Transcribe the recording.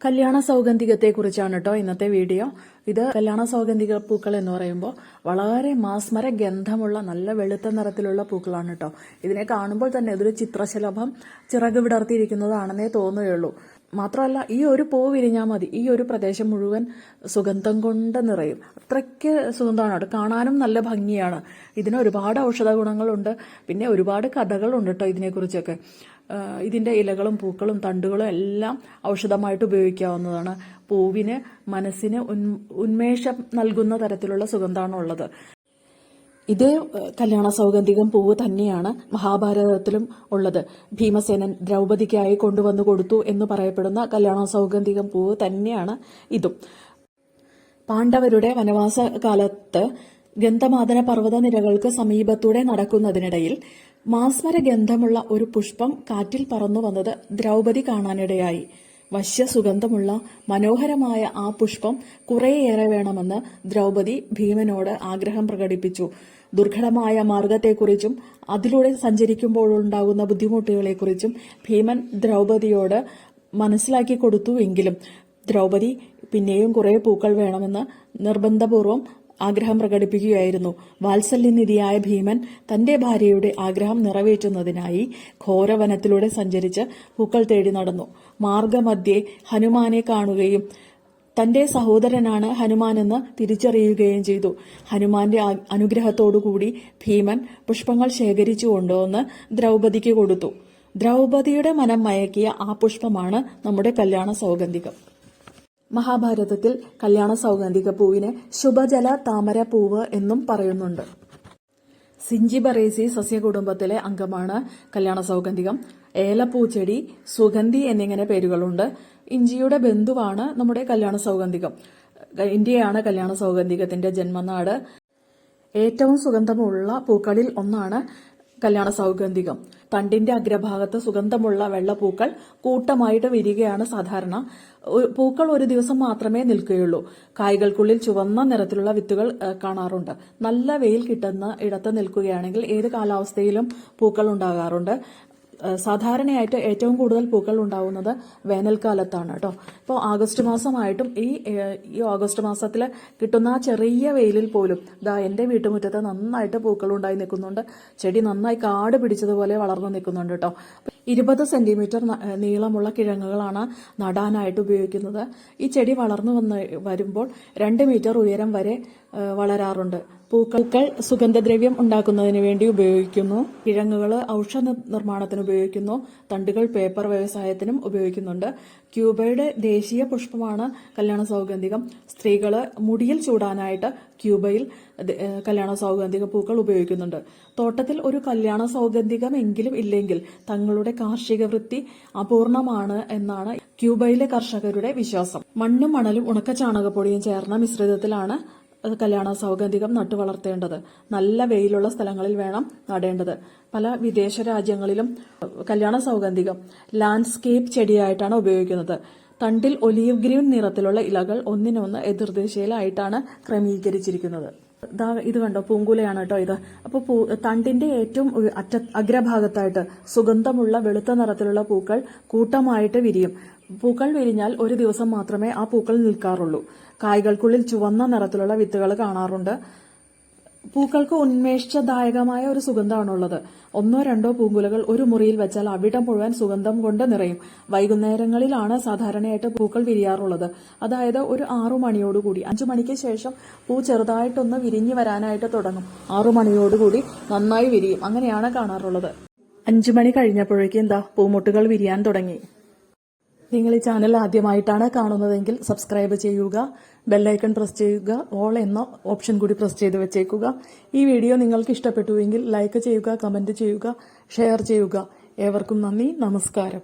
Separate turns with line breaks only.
കല്യാണ സൗഗന്ധികത്തെ കുറിച്ചാണ് കേട്ടോ ഇന്നത്തെ വീഡിയോ. ഇത് കല്യാണ സൗഗന്ധിക പൂക്കൾ എന്ന് പറയുമ്പോൾ വളരെ മാസ്മര ഗന്ധമുള്ള നല്ല വെളുത്ത നിറത്തിലുള്ള പൂക്കളാണ് കേട്ടോ ഇതിനെ കാണുമ്പോൾ തന്നെ ഇതൊരു ചിത്രശലഭം ചിറക് വിടർത്തിയിരിക്കുന്നതാണെന്നേ തോന്നുകയുള്ളൂ. മാത്രമല്ല ഈ ഒരു പൂ വിരിഞ്ഞാൽ മതി. ഈ ഒരു പ്രദേശം മുഴുവൻ സുഗന്ധം കൊണ്ട് നിറയും. അത്രയ്ക്ക് സുഗന്ധമാണ്. അവിടെ കാണാനും നല്ല ഭംഗിയാണ്. ഇതിന് ഒരുപാട് ഔഷധ ഗുണങ്ങളുണ്ട് പിന്നെ ഒരുപാട് കഥകളുണ്ട് കേട്ടോ ഇതിനെക്കുറിച്ചൊക്കെ. ആഹ് ഇതിന്റെ ഇലകളും പൂക്കളും തണ്ടുകളും എല്ലാം ഔഷധമായിട്ട് ഉപയോഗിക്കാവുന്നതാണ്. പൂവിന് മനസ്സിന് ഉന്മേഷം നൽകുന്ന തരത്തിലുള്ള സുഗന്ധമാണ് ഉള്ളത് ഇതേ കല്യാണ സൗഗന്ധികം പൂവ് തന്നെയാണ് മഹാഭാരതത്തിലും ഉള്ളത്. ഭീമസേനൻ ദ്രൗപദിക്കായി കൊണ്ടുവന്നു കൊടുത്തു എന്ന് പറയപ്പെടുന്ന കല്യാണ സൗഗന്ധികം പൂവ് തന്നെയാണ് ഇതും. പാണ്ഡവരുടെ വനവാസ കാലത്ത് ഗന്ധമാദന പർവത നിരകൾക്ക് സമീപത്തൂടെ നടക്കുന്നതിനിടയിൽ മാസ്മര ഗന്ധമുള്ള ഒരു പുഷ്പം കാറ്റിൽ പറന്നു വന്നത് ദ്രൗപതി കാണാനിടയായി. വശ്യ സുഗന്ധമുള്ള മനോഹരമായ ആ പുഷ്പം കുറേയേറെ വേണമെന്ന് ദ്രൗപതി ഭീമനോട് ആഗ്രഹം പ്രകടിപ്പിച്ചു. ദുർഘടമായ മാർഗത്തെക്കുറിച്ചും അതിലൂടെ സഞ്ചരിക്കുമ്പോഴുണ്ടാകുന്ന ബുദ്ധിമുട്ടുകളെക്കുറിച്ചും ഭീമൻ ദ്രൗപതിയോട് മനസ്സിലാക്കി കൊടുത്തുവെങ്കിലും ദ്രൗപതി പിന്നെയും കുറെ പൂക്കൾ വേണമെന്ന് നിർബന്ധപൂർവം ആഗ്രഹം പ്രകടിപ്പിക്കുകയായിരുന്നു. വാത്സല്യനിധിയായ ഭീമൻ തന്റെ ഭാര്യയുടെ ആഗ്രഹം നിറവേറ്റുന്നതിനായി ഘോരവനത്തിലൂടെ സഞ്ചരിച്ച് പൂക്കൾ തേടി നടന്നു. മാർഗമധ്യേ ഹനുമാനെ കാണുകയും തന്റെ സഹോദരനാണ് ഹനുമാനെന്ന് തിരിച്ചറിയുകയും ചെയ്തു. ഹനുമാന്റെ അനുഗ്രഹത്തോടുകൂടി ഭീമൻ പുഷ്പങ്ങൾ ശേഖരിച്ചു കൊണ്ടുവന്ന് ദ്രൗപദിക്ക് കൊടുത്തു. ദ്രൗപദിയുടെ മനം മയക്കിയ ആ പുഷ്പമാണ് നമ്മുടെ കല്യാണ സൗഗന്ധികം. മഹാഭാരതത്തിൽ കല്യാണ സൗഗന്ധിക പൂവിനെ ശുഭജല താമര പൂവ് എന്നും പറയുന്നുണ്ട്. സിഞ്ചിബറേസി സസ്യകുടുംബത്തിലെ അംഗമാണ് കല്യാണ സൗഗന്ധികം. ഏലപ്പൂച്ചെടി സുഗന്ധി എന്നിങ്ങനെ പേരുകളുണ്ട്. ഇഞ്ചിയുടെ ബന്ധുവാണ് നമ്മുടെ കല്യാണ സൗഗന്ധികം. ഇന്ത്യയാണ് കല്യാണ സൗഗന്ധികത്തിന്റെ ജന്മനാട്. ഏറ്റവും സുഗന്ധമുള്ള പൂക്കളിൽ ഒന്നാണ് കല്യാണ സൗഗന്ധികം. തണ്ടിന്റെ അഗ്രഭാഗത്ത് സുഗന്ധമുള്ള വെള്ളപ്പൂക്കൾ കൂട്ടമായിട്ട് വിരികയാണ് സാധാരണ. പൂക്കൾ ഒരു ദിവസം മാത്രമേ നിൽക്കുകയുള്ളൂ. കായ്കൾക്കുള്ളിൽ ചുവന്ന നിറത്തിലുള്ള വിത്തുകൾ കാണാറുണ്ട്. നല്ല വെയിൽ കിട്ടുന്ന ഇടത്ത് നിൽക്കുകയാണെങ്കിൽ ഏത് കാലാവസ്ഥയിലും പൂക്കൾ ഉണ്ടാകാറുണ്ട്. സാധാരണയായിട്ട് ഏറ്റവും കൂടുതൽ പൂക്കൾ ഉണ്ടാവുന്നത് വേനൽക്കാലത്താണ് കേട്ടോ. ഇപ്പോൾ ആഗസ്റ്റ് മാസമായിട്ടും ഈ ഈ ഓഗസ്റ്റ് മാസത്തിൽ കിട്ടുന്ന ആ ചെറിയ വെയിലിൽ പോലും ദാ എന്റെ വീട്ടുമുറ്റത്ത് നന്നായിട്ട് പൂക്കൾ ഉണ്ടായി നിൽക്കുന്നുണ്ട്. ചെടി നന്നായി കാട് പിടിച്ചതുപോലെ വളർന്നു നിൽക്കുന്നുണ്ട് കേട്ടോ. ഇരുപത് സെന്റിമീറ്റർ നീളമുള്ള കിഴങ്ങുകളാണ് നടാനായിട്ട് ഉപയോഗിക്കുന്നത്. ഈ ചെടി വളർന്നു വന്ന് വരുമ്പോൾ രണ്ട് മീറ്റർ ഉയരം വരെ വളരാറുണ്ട്. പൂക്കൾ സുഗന്ധദ്രവ്യം ഉണ്ടാക്കുന്നതിന് വേണ്ടി ഉപയോഗിക്കുന്നു. കിഴങ്ങുകൾ ഔഷധ നിർമ്മാണത്തിന് ഉപയോഗിക്കുന്നു. തണ്ടുകൾ പേപ്പർ വ്യവസായത്തിനും ഉപയോഗിക്കുന്നുണ്ട്. ക്യൂബയുടെ ദേശീയ പുഷ്പമാണ് കല്യാണ സൗഗന്ധികം. സ്ത്രീകൾ മുടിയിൽ ചൂടാനായിട്ട് ക്യൂബയിൽ കല്യാണ സൗഗന്ധിക പൂക്കൾ ഉപയോഗിക്കുന്നുണ്ട്. തോട്ടത്തിൽ ഒരു കല്യാണ സൗഗന്ധികമെങ്കിലും ഇല്ലെങ്കിൽ തങ്ങളുടെ കാർഷിക വൃത്തി അപൂർണമാണ് എന്നാണ് ക്യൂബയിലെ കർഷകരുടെ വിശ്വാസം. മണ്ണും മണലും ഉണക്ക ചാണകപ്പൊടിയും ചേർന്ന മിശ്രിതത്തിലാണ് കല്യാണ സൗഗന്ധികം നട്ടു വളർത്തേണ്ടത്. നല്ല വെയിലുള്ള സ്ഥലങ്ങളിൽ വേണം നടേണ്ടത്. പല വിദേശ രാജ്യങ്ങളിലും കല്യാണ സൗഗന്ധികം ലാൻഡ്സ്കേപ്പ് ചെടിയായിട്ടാണ് ഉപയോഗിക്കുന്നത്. തണ്ടിൽ ഒലീവ് ഗ്രീൻ നിറത്തിലുള്ള ഇലകൾ ഒന്നിനൊന്ന് എതിർദിശയിലായിട്ടാണ് ക്രമീകരിച്ചിരിക്കുന്നത്. ഇത് കണ്ടോ പൂങ്കുലയാണ് കേട്ടോ ഇത്. അപ്പോൾ തണ്ടിന്റെ ഏറ്റവും അറ്റ അഗ്രഭാഗത്തായിട്ട് സുഗന്ധമുള്ള വെളുത്ത നിറത്തിലുള്ള പൂക്കൾ കൂട്ടമായിട്ട് വിരിയും. പൂക്കൾ വിരിഞ്ഞാൽ ഒരു ദിവസം മാത്രമേ ആ പൂക്കൾ നിൽക്കാറുള്ളൂ. കായ്കൾക്കുള്ളിൽ ചുവന്ന നിറത്തിലുള്ള വിത്തുകൾ കാണാറുണ്ട്. പൂക്കൾക്ക് ഉന്മേഷദായകമായ ഒരു സുഗന്ധമാണുള്ളത് ഒന്നോ രണ്ടോ പൂങ്കുലകൾ ഒരു മുറിയിൽ വെച്ചാൽ അവിടം മുഴുവൻ സുഗന്ധം കൊണ്ട് നിറയും. വൈകുന്നേരങ്ങളിലാണ് സാധാരണയായിട്ട് പൂക്കൾ വിരിയാറുള്ളത്. അതായത് ഒരു ആറു മണിയോടുകൂടി അഞ്ചു മണിക്ക് ശേഷം പൂ ചെറുതായിട്ടൊന്ന് വിരിഞ്ഞു വരാനായിട്ട് തുടങ്ങും. ആറു മണിയോടുകൂടി നന്നായി വിരിയും. അങ്ങനെയാണ് കാണാറുള്ളത്. അഞ്ചു മണി കഴിഞ്ഞപ്പോഴേക്കും എന്താ പൂമുട്ടുകൾ വിരിയാൻ തുടങ്ങി. നിങ്ങൾ ഈ ചാനൽ ആദ്യമായിട്ടാണ് കാണുന്നതെങ്കിൽ സബ്സ്ക്രൈബ് ചെയ്യുക ബെല്ലൈക്കൺ പ്രസ് ചെയ്യുക ഓൾ എന്ന ഓപ്ഷൻ കൂടി പ്രസ് ചെയ്ത് വെച്ചേക്കുക. ഈ വീഡിയോ നിങ്ങൾക്ക് ഇഷ്ടപ്പെട്ടുവെങ്കിൽ ലൈക്ക് ചെയ്യുക കമന്റ് ചെയ്യുക ഷെയർ ചെയ്യുക. ഏവർക്കും നന്ദി നമസ്കാരം.